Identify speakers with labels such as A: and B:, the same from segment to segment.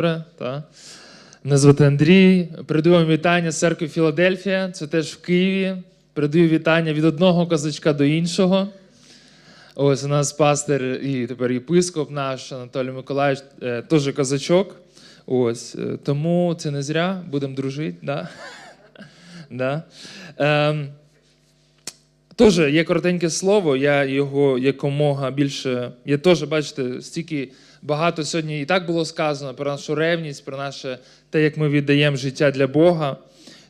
A: Добре, та. Мене звати Андрій. Передаю вам вітання з церкви Філадельфія. Це теж в Києві. Передаю вітання від одного козачка до іншого. Ось у нас пастир і тепер єпископ наш Анатолій Миколаївич, е, теж козачок. Ось, е, тому це не зря, будемо дружити. Да? да. Ем, Теж є коротеньке слово, я його якомога більше. Я теж, бачите, стільки багато сьогодні і так було сказано про нашу ревність, про наше те, як ми віддаємо життя для Бога.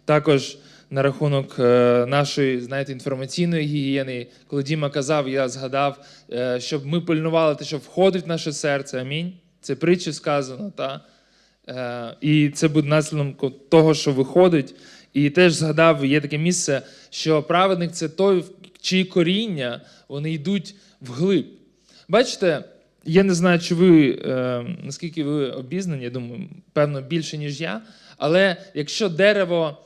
A: Також на рахунок е, нашої, знаєте, інформаційної гігієни. Коли Діма казав, я згадав, е, щоб ми пильнували те, що входить в наше серце. Амінь. Це притчі сказано, та? Е, І це буде наслідком того, що виходить. І теж згадав, є таке місце, що праведник це той, чиї коріння вони йдуть вглиб. Бачите, я не знаю, чи ви е, наскільки ви обізнані, я думаю, певно, більше, ніж я. Але якщо дерево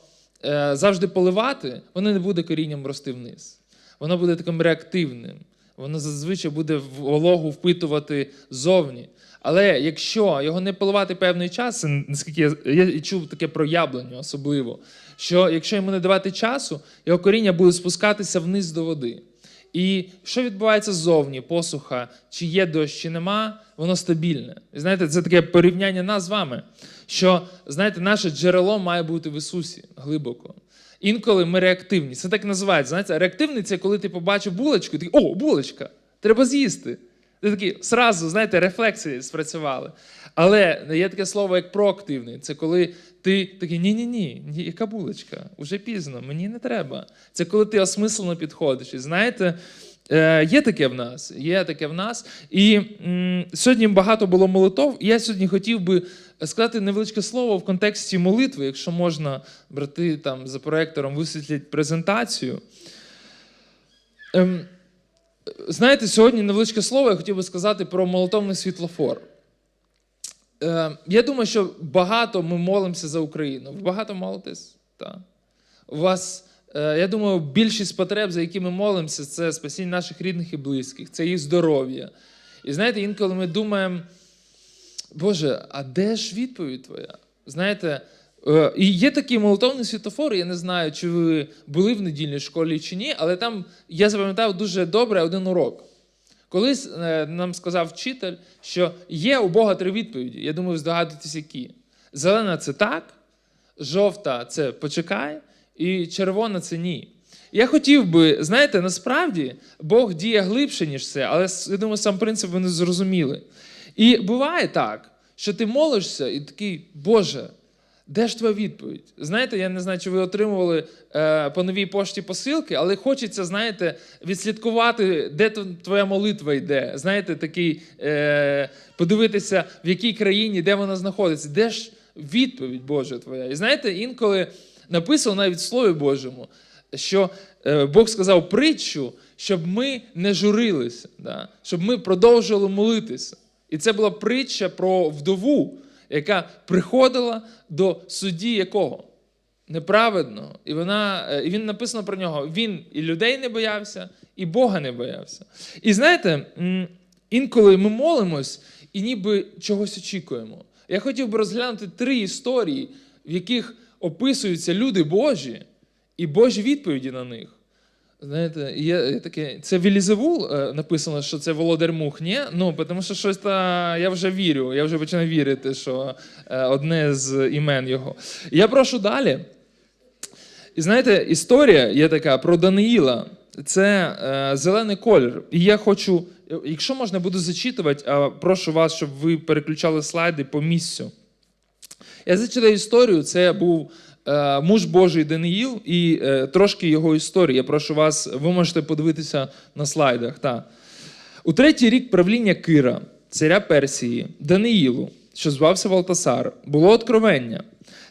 A: е, завжди поливати, воно не буде корінням рости вниз. Воно буде таким реактивним. Воно зазвичай буде вологу впитувати ззовні. Але якщо його не поливати певний час, наскільки я, я чув таке про яблуню особливо, що якщо йому не давати часу, його коріння буде спускатися вниз до води. І що відбувається ззовні, посуха, чи є дощ, чи нема, воно стабільне. І знаєте, це таке порівняння нас з вами. Що, знаєте, наше джерело має бути в Ісусі глибоко. Інколи ми реактивні. Це так називається. Знаєте, реактивний це коли ти побачив булочку, і такий, о, булочка, треба з'їсти. Ти такий сразу, знаєте, рефлексії спрацювали. Але є таке слово, як проактивний. Це коли ти такий ні-ні-ні, ні, яка булочка? Уже пізно, мені не треба. Це коли ти осмислено підходиш. І знаєте, е, є таке в нас, є таке в нас. І м, сьогодні багато було молитов. І я сьогодні хотів би сказати невеличке слово в контексті молитви, якщо можна, брати там за проектором висвітлять презентацію. Ем, Знаєте, сьогодні невеличке слово я хотів би сказати про молотовний світлофор. Е, я думаю, що багато ми молимося за Україну. Ви багато молитесь? Так. У вас, е, я думаю, більшість потреб, за які ми молимося, це спасіння наших рідних і близьких, це їх здоров'я. І знаєте, інколи ми думаємо, Боже, а де ж відповідь твоя? Знаєте, і є такі молотовні світофори, я не знаю, чи ви були в недільній школі чи ні, але там я запам'ятав дуже добре один урок. Колись е, нам сказав вчитель, що є у Бога три відповіді. Я думаю, здогадуєтесь, які. Зелена це так, жовта це почекай, і червона це ні. Я хотів би, знаєте, насправді Бог діє глибше, ніж це, але я думаю, сам принцип ви не зрозуміли. І буває так, що ти молишся і такий, Боже, де ж твоя відповідь? Знаєте, я не знаю, чи ви отримували е, по новій пошті посилки, але хочеться, знаєте, відслідкувати, де твоя молитва йде. Знаєте, такий е, подивитися, в якій країні, де вона знаходиться, де ж відповідь Божа твоя. І знаєте, інколи написано навіть в Слові Божому, що е, Бог сказав притчу, щоб ми не журилися, да? щоб ми продовжували молитися. І це була притча про вдову, яка приходила до судді якого? Неправедного. І вона, і він написано про нього: він і людей не боявся, і Бога не боявся. І знаєте, інколи ми молимось і ніби чогось очікуємо. Я хотів би розглянути три історії, в яких описуються люди Божі і Божі відповіді на них. Знаєте, є таке, це Вілізевул написано, що це Володар Мух, ні? Ну, тому що щось та я вже вірю, я вже починаю вірити, що одне з імен його. Я прошу далі. І знаєте, історія є така про Даниїла. Це е, зелений колір. І я хочу, якщо можна, буду зачитувати, а прошу вас, щоб ви переключали слайди по місцю. Я зачитаю історію. Це був е, муж Божий Даниїл і е, трошки його історії. Я прошу вас, ви можете подивитися на слайдах. Та. У третій рік правління Кира, царя Персії, Даниїлу, що звався Валтасар, було откровення.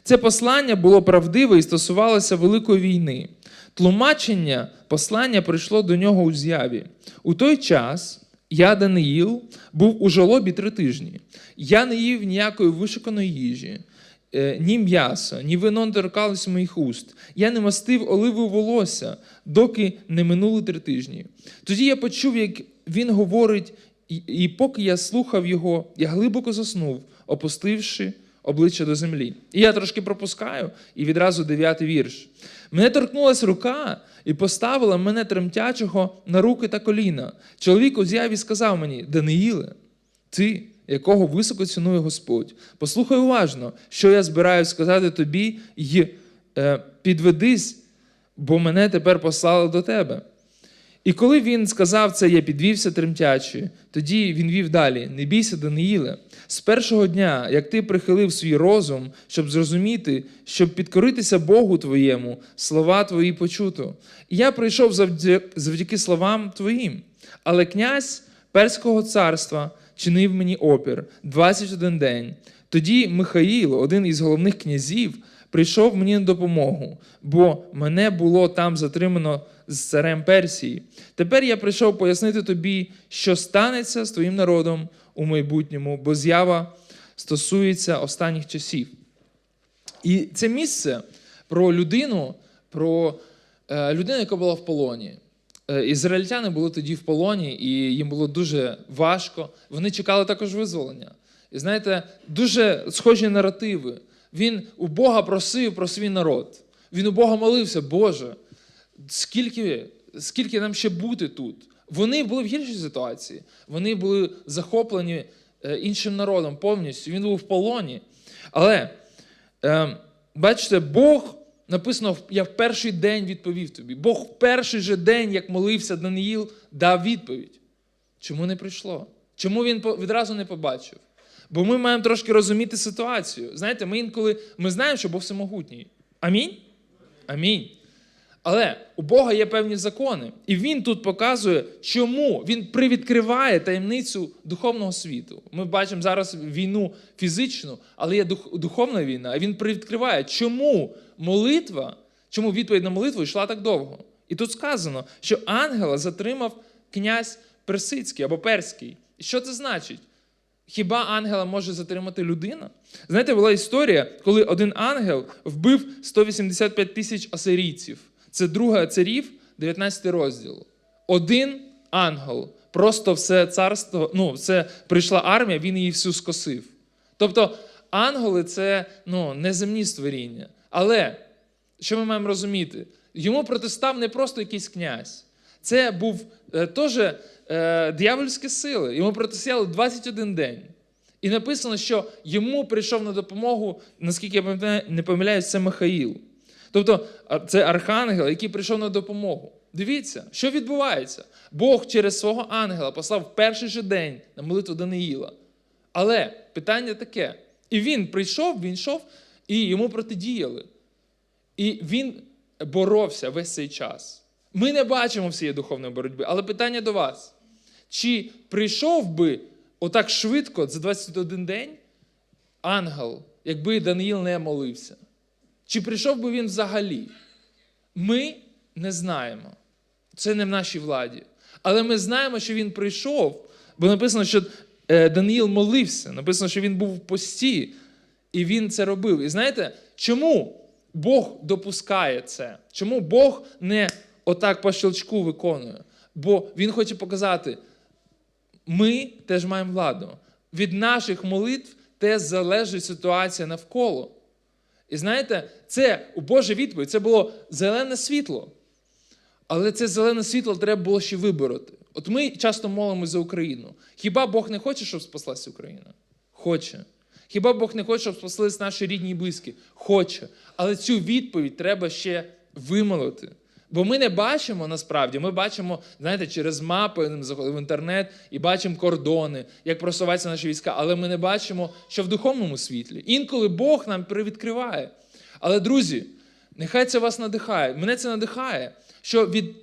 A: Це послання було правдиве і стосувалося великої війни. Тлумачення послання прийшло до нього у з'яві. У той час я, Даниїл, був у жолобі три тижні. Я не їв ніякої вишуканої їжі, ні м'ясо, ні вино не торкалося моїх уст. Я не мастив оливу волосся, доки не минули три тижні. Тоді я почув, як він говорить, і, і поки я слухав його, я глибоко заснув, опустивши обличчя до землі. І я трошки пропускаю, і відразу дев'ятий вірш. Мене торкнулась рука і поставила мене тремтячого на руки та коліна. Чоловік у з'яві сказав мені: Даниїле, ти, якого високо цінує Господь, послухай уважно, що я збираюсь сказати тобі, і е, підведись, бо мене тепер послали до тебе. І коли він сказав це, я підвівся тремтячи. Тоді він вів далі: Не бійся, Даниїле. З першого дня, як ти прихилив свій розум, щоб зрозуміти, щоб підкоритися Богу твоєму, слова твої почуто. І я прийшов завдяки, завдяки словам твоїм. Але князь Перського царства чинив мені опір 21 день. Тоді Михаїл, один із головних князів, прийшов мені на допомогу, бо мене було там затримано з царем Персії. Тепер я прийшов пояснити тобі, що станеться з твоїм народом у майбутньому, бо з'ява стосується останніх часів. І це місце про людину, про е, людину, яка була в полоні. Е, Ізраїльтяни були тоді в полоні, і їм було дуже важко. Вони чекали також визволення. І знаєте, дуже схожі наративи. Він у Бога просив про свій народ. Він у Бога молився, Боже, скільки, скільки нам ще бути тут? Вони були в гіршій ситуації. Вони були захоплені е, іншим народом повністю. Він був в полоні. Але е, бачите, Бог написано, я в перший день відповів тобі. Бог в перший же день, як молився Даниїл, дав відповідь. Чому не прийшло? Чому він відразу не побачив? Бо ми маємо трошки розуміти ситуацію. Знаєте, ми інколи ми знаємо, що Бог всемогутній. Амінь? Амінь. Але у Бога є певні закони. І він тут показує, чому він привідкриває таємницю духовного світу. Ми бачимо зараз війну фізичну, але є дух- духовна війна. А він привідкриває, чому молитва, чому відповідь на молитву йшла так довго. І тут сказано, що ангела затримав князь Персидський або Перський. І що це значить? Хіба ангела може затримати людина? Знаєте, була історія, коли один ангел вбив 185 тисяч асирійців. Це друга царів, 19 розділ. Один ангел, просто все царство, ну, все прийшла армія, він її всю скосив. Тобто, ангели це ну, неземні створіння. Але що ми маємо розуміти? Йому протистав не просто якийсь князь. Це був е, теж е, диявольські сили. Йому протистояли 21 день. І написано, що йому прийшов на допомогу, наскільки я не помиляюсь, це Михаїл. Тобто це архангел, який прийшов на допомогу. Дивіться, що відбувається. Бог через свого ангела послав в перший же день на молитву Даниїла. Але питання таке: і він прийшов, він йшов, і йому протидіяли. І він боровся весь цей час. Ми не бачимо всієї духовної боротьби, але питання до вас: чи прийшов би отак швидко за 21 день ангел, якби Даниїл не молився? Чи прийшов би він взагалі? Ми не знаємо. Це не в нашій владі. Але ми знаємо, що він прийшов, бо написано, що е, Даниїл молився, написано, що він був в пості, і він це робив. І знаєте, чому Бог допускає це? Чому Бог не отак по щелчку виконує? Бо Він хоче показати, ми теж маємо владу. Від наших молитв теж залежить ситуація навколо. І знаєте, це у Божій відповідь це було зелене світло. Але це зелене світло треба було ще вибороти. От ми часто молимося за Україну. Хіба Бог не хоче, щоб спаслася Україна? Хоче. Хіба Бог не хоче, щоб спаслись наші рідні і близькі? Хоче. Але цю відповідь треба ще вимолити. Бо ми не бачимо насправді, ми бачимо, знаєте, через мапи в інтернет і бачимо кордони, як просуваються наші війська, але ми не бачимо, що в духовному світлі. Інколи Бог нам привідкриває. Але, друзі, нехай це вас надихає. Мене це надихає, що від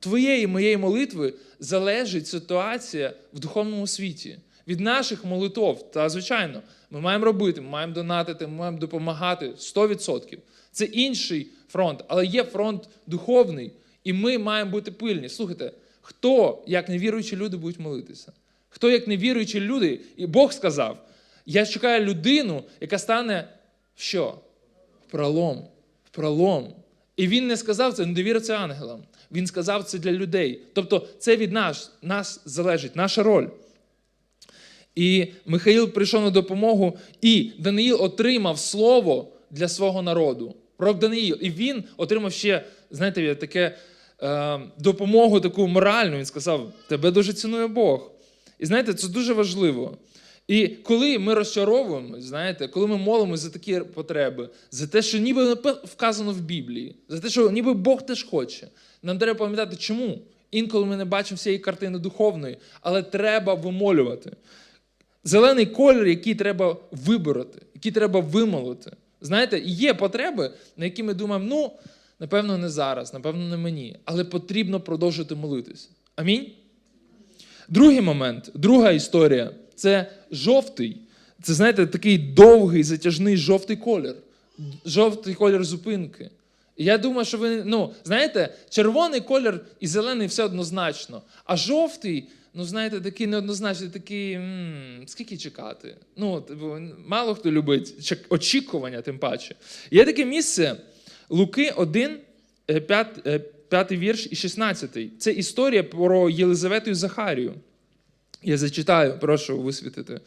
A: твоєї моєї молитви залежить ситуація в духовному світі. Від наших молитов, та звичайно, ми маємо робити, ми маємо донатити, ми маємо допомагати 100%. Це інший фронт, але є фронт духовний, і ми маємо бути пильні. Слухайте, хто, як невіруючі люди, будуть молитися? Хто, як невіруючі люди, і Бог сказав: я чекаю людину, яка стане в що? В пролом. В пролом. І він не сказав це, не довіриться ангелам. Він сказав це для людей. Тобто це від нас, нас залежить, наша роль. І Михаїл прийшов на допомогу, і Даниїл отримав слово для свого народу. Пророк Даниїл. І він отримав ще, знаєте, таке е, допомогу таку моральну. Він сказав: Тебе дуже цінує Бог. І знаєте, це дуже важливо. І коли ми розчаровуємось, знаєте, коли ми молимося за такі потреби, за те, що ніби вказано в Біблії, за те, що ніби Бог теж хоче, нам треба пам'ятати, чому. Інколи ми не бачимо всієї картини духовної, але треба вимолювати. Зелений колір, який треба вибороти, який треба вимолити. Знаєте, є потреби, на які ми думаємо, ну, напевно, не зараз, напевно, не мені, але потрібно продовжити молитись. Амінь. Другий момент, друга історія це жовтий. Це, знаєте, такий довгий, затяжний жовтий колір. Жовтий колір зупинки. І я думаю, що ви, ну, знаєте, червоний колір і зелений все однозначно. А жовтий, ну, знаєте, такий неоднозначний, такий, м, скільки чекати? Ну, типу, мало хто любить очікування, тим паче. Є таке місце Луки 1, 5, 5 вірш і 16. Це історія про Єлизавету і Захарію. Я зачитаю, прошу висвітити.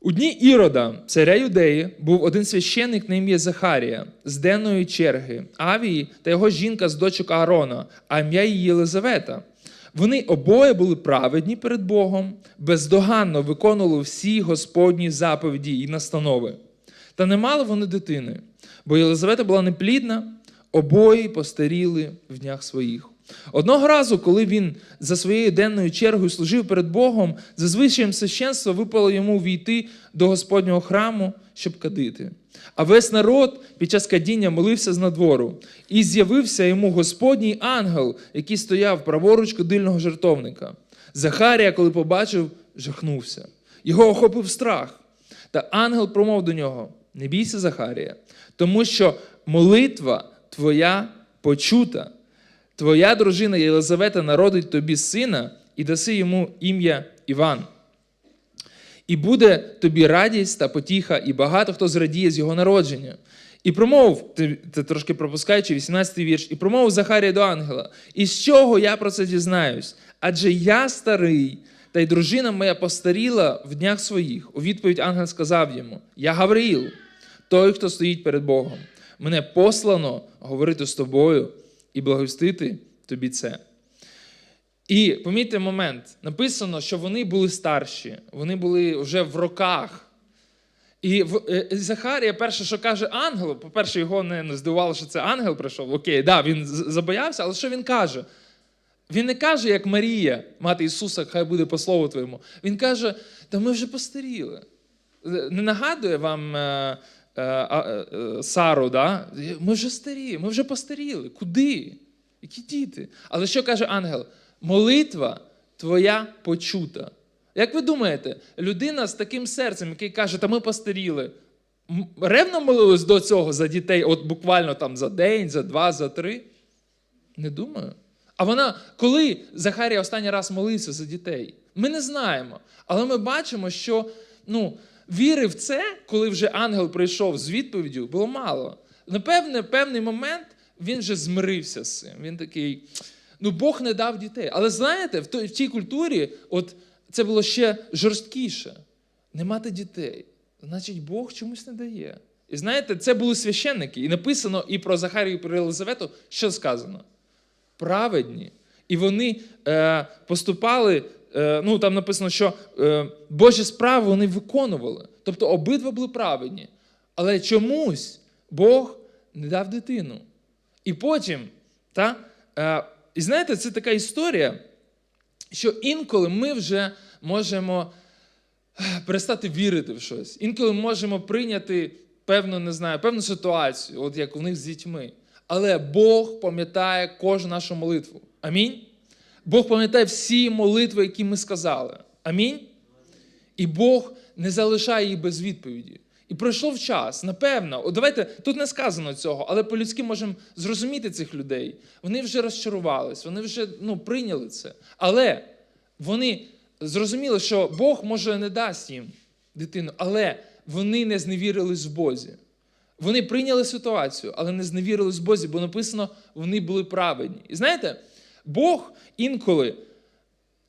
A: У дні Ірода, царя Юдеї, був один священник на ім'я Захарія з денної черги, Авії та його жінка з дочок Аарона, а ім'я її Єлизавета. Вони обоє були праведні перед Богом, бездоганно виконували всі Господні заповіді і настанови. Та не мали вони дитини, бо Єлизавета була неплідна, обоє постаріли в днях своїх. Одного разу, коли він за своєю денною чергою служив перед Богом, за звичаєм священства випало йому війти до Господнього храму, щоб кадити. А весь народ під час кадіння молився з надвору, і з'явився йому Господній ангел, який стояв праворуч кадильного жертовника. Захарія, коли побачив, жахнувся. Його охопив страх. Та ангел промов до нього: Не бійся, Захарія, тому що молитва твоя почута. Твоя дружина Єлизавета народить тобі сина і даси йому ім'я Іван. І буде тобі радість та потіха, і багато хто зрадіє з його народження. І промов, ти, ти трошки пропускаючи 18-й вірш, і промовив Захарія до ангела: І з чого я про це дізнаюсь? Адже я старий, та й дружина моя постаріла в днях своїх. У відповідь ангел сказав йому: Я Гавриїл, той, хто стоїть перед Богом. Мене послано говорити з тобою і благовістити тобі це. І помітьте момент, написано, що вони були старші, вони були вже в роках. І в, е, Захарія, перше, що каже ангелу, по-перше, його не, здивувало, що це ангел прийшов. Окей, да, він забоявся, але що він каже? Він не каже, як Марія, мати Ісуса, хай буде по слову твоєму. Він каже: та ми вже постаріли. Е, Не нагадує вам е, е, е, Сару, да? ми вже старі, ми вже постаріли. Куди? Які діти? Але що каже ангел? Молитва твоя почута. Як ви думаєте, людина з таким серцем, який каже, та ми постаріли, ревно молились до цього за дітей, от буквально там за день, за два, за три? Не думаю. А вона, коли Захарія останній раз молився за дітей, ми не знаємо. Але ми бачимо, що ну, віри в це, коли вже ангел прийшов з відповіддю, було мало. Напевне, певний момент він вже змирився з цим. Він такий: ну, Бог не дав дітей. Але знаєте, в тій культурі от, це було ще жорсткіше. Не мати дітей. Значить, Бог чомусь не дає. І знаєте, це були священники. І написано і про Захарію, і про Єлизавету, що сказано? праведні. І вони е, поступали, е, ну там написано, що е, Божі справи вони виконували. Тобто обидва були праведні. Але чомусь Бог не дав дитину. І потім, та, е, і знаєте, це така історія, що інколи ми вже можемо е, перестати вірити в щось. Інколи ми можемо прийняти певну, не знаю, певну ситуацію, от як у них з дітьми. Але Бог пам'ятає кожну нашу молитву. Амінь. Бог пам'ятає всі молитви, які ми сказали. Амінь. І Бог не залишає їх без відповіді. І пройшов час, напевно. От давайте тут не сказано цього, але по-людськи можемо зрозуміти цих людей. Вони вже розчарувались, вони вже ну, прийняли це. Але вони зрозуміли, що Бог може не дасть їм дитину, але вони не зневірились в Бозі. Вони прийняли ситуацію, але не зневірились в Бозі, бо написано, вони були праведні. І знаєте, Бог інколи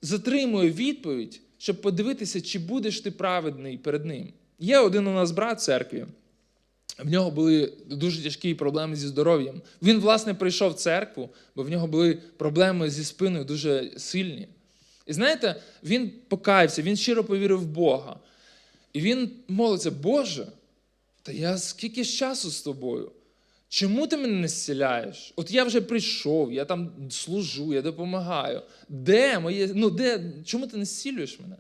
A: затримує відповідь щоб подивитися, чи будеш ти праведний перед ним. Є один у нас брат в церкві. В нього були дуже тяжкі проблеми зі здоров'ям. Він, власне, прийшов в церкву, бо в нього були проблеми зі спиною дуже сильні. І знаєте, він покаявся, він щиро повірив в Бога. І він молиться, Боже, та я скільки часу з тобою? Чому ти мене не зціляєш? От я вже прийшов, я там служу, я допомагаю. Де моє, ну де, чому ти не зцілюєш мене?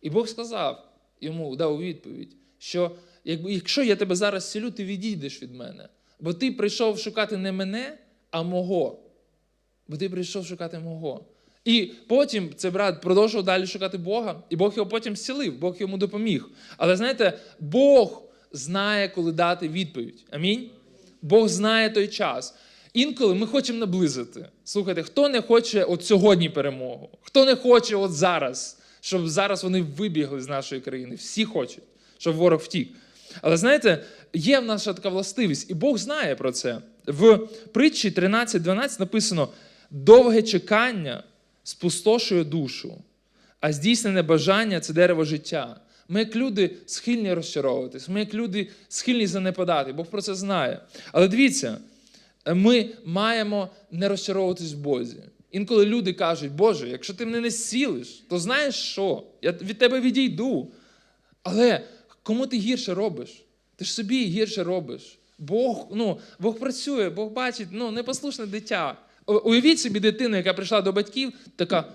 A: І Бог сказав йому, дав відповідь, що якщо я тебе зараз зцілю, ти відійдеш від мене. Бо ти прийшов шукати не мене, а мого. Бо ти прийшов шукати мого. І потім цей брат продовжував далі шукати Бога, і Бог його потім зцілив, Бог йому допоміг. Але знаєте, Бог знає, коли дати відповідь. Амінь. Бог знає той час. Інколи ми хочемо наблизити. Слухайте, хто не хоче от сьогодні перемогу? Хто не хоче от зараз, щоб зараз вони вибігли з нашої країни? Всі хочуть, щоб ворог втік. Але знаєте, є в нас така властивість, і Бог знає про це. В притчі 13.12 написано: довге чекання спустошує душу, а здійснене бажання це дерево життя. Ми, як люди, схильні розчаровуватись, ми, як люди, схильні занепадати. Бог про це знає. Але дивіться, ми маємо не розчаровуватись в Бозі. Інколи люди кажуть, Боже, якщо ти мене не зцілиш, то знаєш що? Я від тебе відійду. Але кому ти гірше робиш? Ти ж собі гірше робиш. Бог ну, Бог працює, Бог бачить ну, непослушне дитя. Уявіть собі дитину, яка прийшла до батьків, така: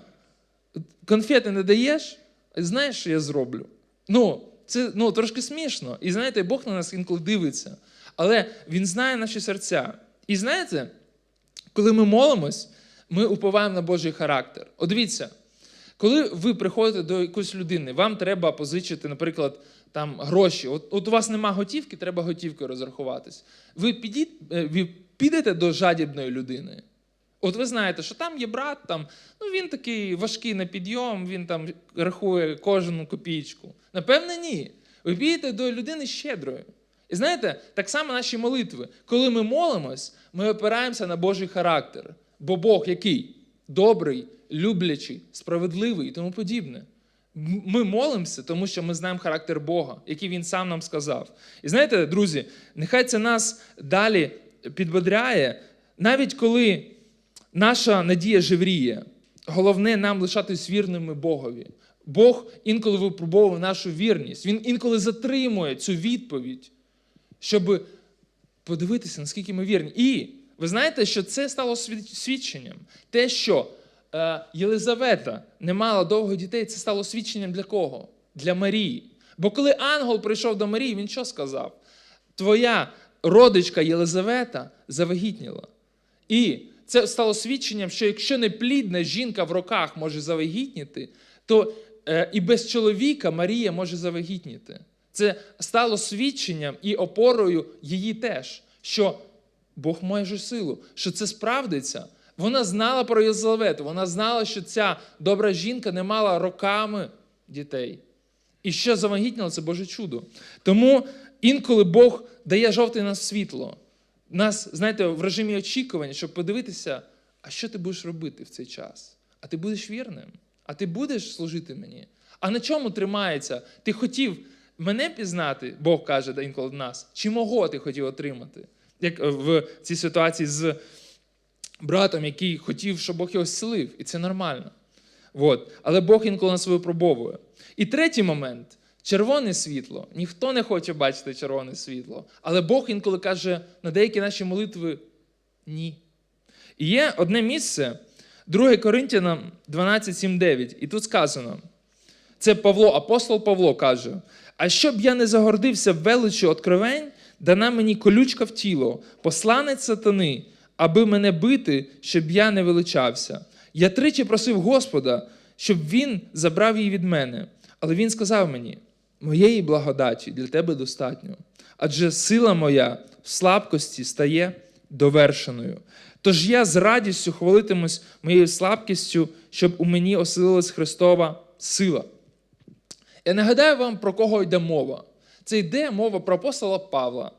A: конфети не даєш, знаєш, що я зроблю? Ну, це ну, трошки смішно. І знаєте, Бог на нас інколи дивиться. Але Він знає наші серця. І знаєте, коли ми молимось, ми уповаємо на Божий характер. От дивіться, коли ви приходите до якоїсь людини, вам треба позичити, наприклад, там гроші. От, от у вас нема готівки, треба готівкою розрахуватись. Ви, підіть, е, ви підете до жадібної людини. От ви знаєте, що там є брат, там, ну він такий важкий на підйом, він там рахує кожну копійку. Напевне, ні. Ви підете до людини щедрої. І знаєте, так само наші молитви. Коли ми молимось, ми опираємося на Божий характер. Бо Бог який? Добрий, люблячий, справедливий і тому подібне. Ми молимося, тому що ми знаємо характер Бога, який Він сам нам сказав. І знаєте, друзі, нехай це нас далі підбодряє, навіть коли наша надія живріє. Головне нам лишатись вірними Богові. Бог інколи випробовує нашу вірність. Він інколи затримує цю відповідь, щоб подивитися, наскільки ми вірні. І ви знаєте, що це стало свідченням. Те, що Єлизавета не мала довго дітей, це стало свідченням для кого? Для Марії. Бо коли ангел прийшов до Марії, він що сказав? Твоя родичка Єлизавета завагітніла. І це стало свідченням, що якщо неплідна жінка в роках може завагітніти, то е, і без чоловіка Марія може завагітніти. Це стало свідченням і опорою її теж, що Бог має силу, що це справдиться. Вона знала про Єлизавету, вона знала, що ця добра жінка не мала роками дітей. І що завагітніло, це Боже чудо. Тому інколи Бог дає жовте на світло. Нас, знаєте, в режимі очікування, щоб подивитися, а що ти будеш робити в цей час? А ти будеш вірним? А ти будеш служити мені? А на чому тримається? Ти хотів мене пізнати, Бог каже інколи в нас, чи мого ти хотів отримати? Як е, в цій ситуації з братом, який хотів, щоб Бог його зцілив, і це нормально. От. Але Бог інколи нас випробовує. І третій момент червоне світло. Ніхто не хоче бачити червоне світло. Але Бог інколи каже на деякі наші молитви ні. І є одне місце, 2 Коринтянам 12, 7, 9. І тут сказано: це Павло, апостол Павло каже: А щоб я не загордився величі откровень, дана мені колючка в тіло, посланець сатани, аби мене бити, щоб я не величався. Я тричі просив Господа, щоб він забрав її від мене. Але він сказав мені: моєї благодаті для тебе достатньо, адже сила моя в слабкості стає довершеною. Тож я з радістю хвалитимусь моєю слабкістю, щоб у мені оселилась Христова сила. Я нагадаю вам, про кого йде мова. Це йде мова про апостола Павла,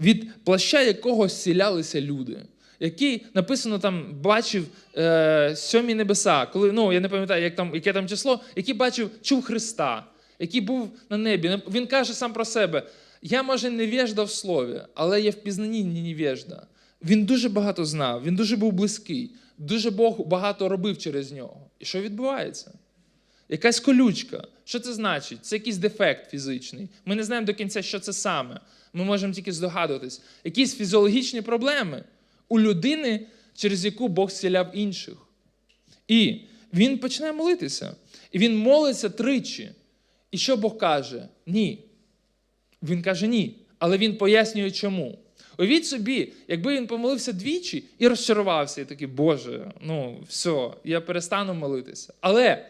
A: від плаща якого зцілялися люди. Який написано там бачив е, сьомі небеса, коли ну я не пам'ятаю, як там яке там число, який бачив, чув Христа, який був на небі. Він каже сам про себе: я, може, невежда в слові, але я в пізнанні не невежда. Він дуже багато знав, він дуже був близький, дуже Бог багато робив через нього. І що відбувається? Якась колючка. Що це значить? Це якийсь дефект фізичний. Ми не знаємо до кінця, що це саме. Ми можемо тільки здогадуватись. Якісь фізіологічні проблеми у людини, через яку Бог зціляв інших. І він починає молитися. І він молиться тричі. І що Бог каже? Ні. Він каже ні. Але він пояснює, чому. Уявіть собі, якби він помолився двічі і розчарувався, і такий, Боже, ну все, я перестану молитися. Але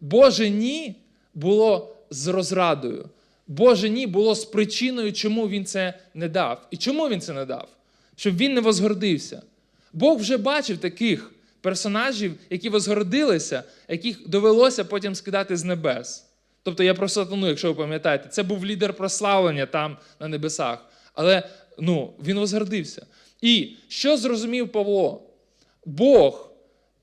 A: Боже ні було з розрадою. Боже ні було з причиною, чому він це не дав. І чому він це не дав? Щоб він не возгордився. Бог вже бачив таких персонажів, які возгордилися, яких довелося потім скидати з небес. Тобто я про сатану, якщо ви пам'ятаєте, це був лідер прославлення там на небесах. Але ну, він возгордився. І що зрозумів Павло? Бог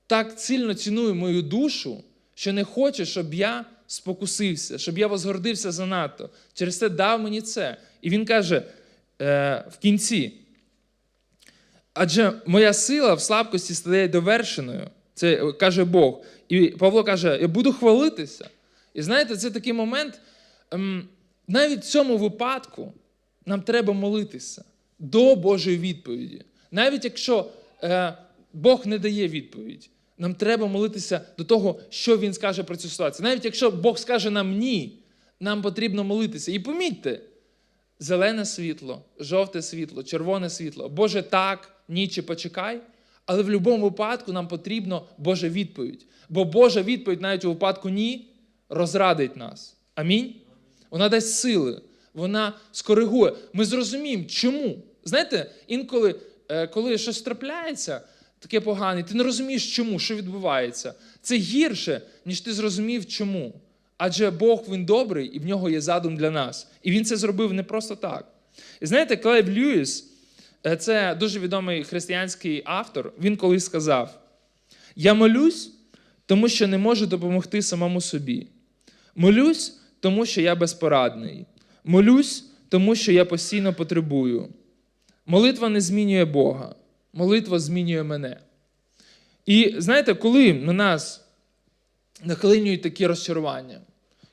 A: так сильно цінує мою душу, що не хоче, щоб я спокусився, щоб я возгордився занадто. Через це дав мені це. І він каже е, в кінці. Адже моя сила в слабкості стає довершеною. Це каже Бог. І Павло каже: я буду хвалитися. І знаєте, це такий момент. Ем, навіть в цьому випадку нам треба молитися до Божої відповіді. Навіть якщо е, Бог не дає відповідь, нам треба молитися до того, що Він скаже про цю ситуацію. Навіть якщо Бог скаже нам ні, нам потрібно молитися. І помітьте, зелене світло, жовте світло, червоне світло. Боже, так, ні чи почекай. Але в будь-якому випадку нам потрібно Божа відповідь. Бо Божа відповідь навіть у випадку ні розрадить нас. Амінь. Вона дасть сили, вона скоригує. Ми зрозуміємо, чому. Знаєте, інколи, е, коли щось трапляється, таке погане, ти не розумієш, чому, що відбувається. Це гірше, ніж ти зрозумів, чому. Адже Бог він добрий, і в нього є задум для нас. І він це зробив не просто так. І знаєте, Клайв Льюіс, це дуже відомий християнський автор, він колись сказав: Я молюсь, тому що не можу допомогти самому собі. Молюсь, тому що я безпорадний. Молюсь, тому що я постійно потребую. Молитва не змінює Бога, молитва змінює мене. І знаєте, коли на нас нахилинюють такі розчарування,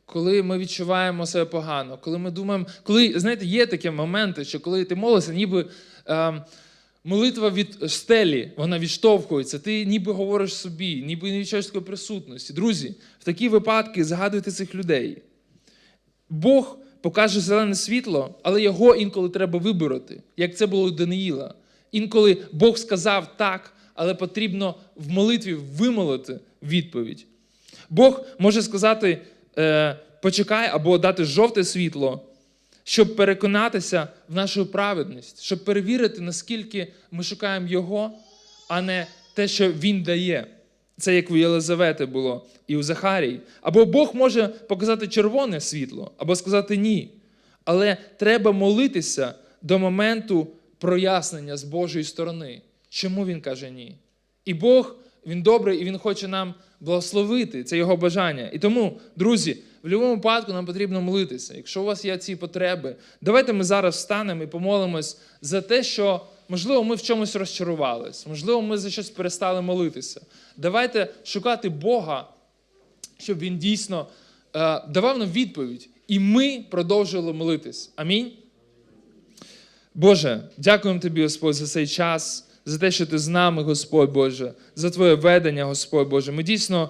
A: коли ми відчуваємо себе погано, коли ми думаємо, коли, знаєте, є такі моменти, що коли ти молишся, ніби е, молитва від стелі, вона відштовхується, ти ніби говориш собі, ніби не відчуваєш присутності. Друзі, в такі випадки згадуйте цих людей. Бог покаже зелене світло, але його інколи треба вибороти, як це було у Даниїла. Інколи Бог сказав так, але потрібно в молитві вимолити відповідь. Бог може сказати е, почекай або дати жовте світло, щоб переконатися в нашу праведність, щоб перевірити, наскільки ми шукаємо Його, а не те, що Він дає. Це як у Єлизавети було і у Захарії. Або Бог може показати червоне світло, або сказати ні. Але треба молитися до моменту прояснення з Божої сторони. Чому він каже ні? І Бог, він добрий, і Він хоче нам благословити. Це його бажання. І тому, друзі, в будь-якому випадку нам потрібно молитися. Якщо у вас є ці потреби, давайте ми зараз встанемо і помолимось за те, що. Можливо, ми в чомусь розчарувались, можливо, ми за щось перестали молитися. Давайте шукати Бога, щоб Він дійсно е, давав нам відповідь, і ми продовжували молитись. Амінь. Боже, дякуємо Тобі, Господь, за цей час, за те, що ти з нами, Господь Боже, за Твоє ведення, Господь Боже. Ми дійсно.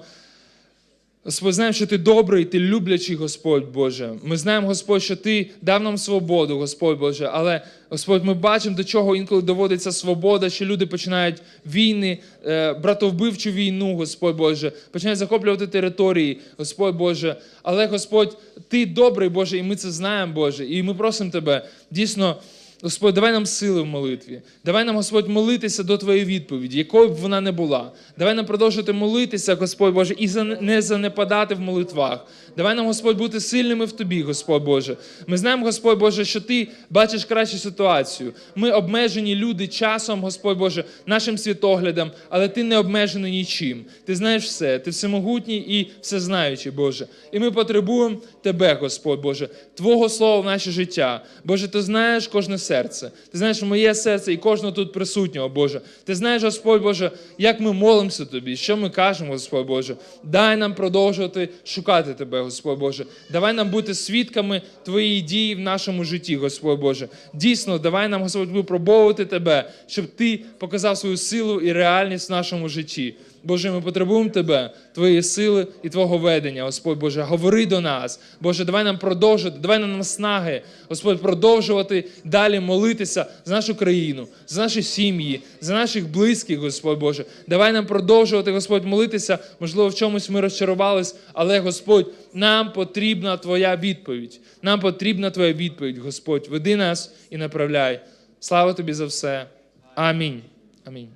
A: Господь, знаємо, що ти добрий, ти люблячий Господь Боже. Ми знаємо, Господь, що Ти дав нам свободу, Господь Боже. Але, Господь, ми бачимо, до чого інколи доводиться свобода, що люди починають війни, е, братовбивчу війну, Господь Боже, починають захоплювати території, Господь Боже. Але, Господь, Ти добрий, Боже, і ми це знаємо, Боже. І ми просимо Тебе дійсно Господь, давай нам сили в молитві. Давай нам, Господь, молитися до Твоєї відповіді, якою б вона не була. Давай нам продовжувати молитися, Господь Боже, і не занепадати в молитвах. Давай нам, Господь, бути сильними в Тобі, Господь Боже. Ми знаємо, Господь Боже, що Ти бачиш кращу ситуацію. Ми обмежені люди часом, Господь Боже, нашим світоглядом, але Ти не обмежений нічим. Ти знаєш все, ти всемогутній і всезнаючий, Боже. І ми потребуємо Тебе, Господь Боже, Твого слова в наше життя. Боже, ти знаєш кожне серце. Ти знаєш моє серце і кожного тут присутнього, Боже. Ти знаєш, Господь Боже, як ми молимося Тобі, що ми кажемо, Господь Боже. Дай нам продовжувати шукати Тебе, Господь Боже. Давай нам бути свідками Твоєї дії в нашому житті, Господь Боже. Дійсно, давай нам, Господь, випробовувати Тебе, щоб Ти показав свою силу і реальність в нашому житті. Боже, ми потребуємо Тебе, Твоєї сили і Твого ведення, Господь Боже. Говори до нас. Боже, давай нам продовжувати, давай нам наснаги, Господь, продовжувати далі молитися за нашу країну, за наші сім'ї, за наших близьких, Господь Боже. Давай нам продовжувати, Господь, молитися. Можливо, в чомусь ми розчарувались, але, Господь, нам потрібна Твоя відповідь. Нам потрібна Твоя відповідь, Господь. Веди нас і направляй. Слава Тобі за все. Амінь. Амінь.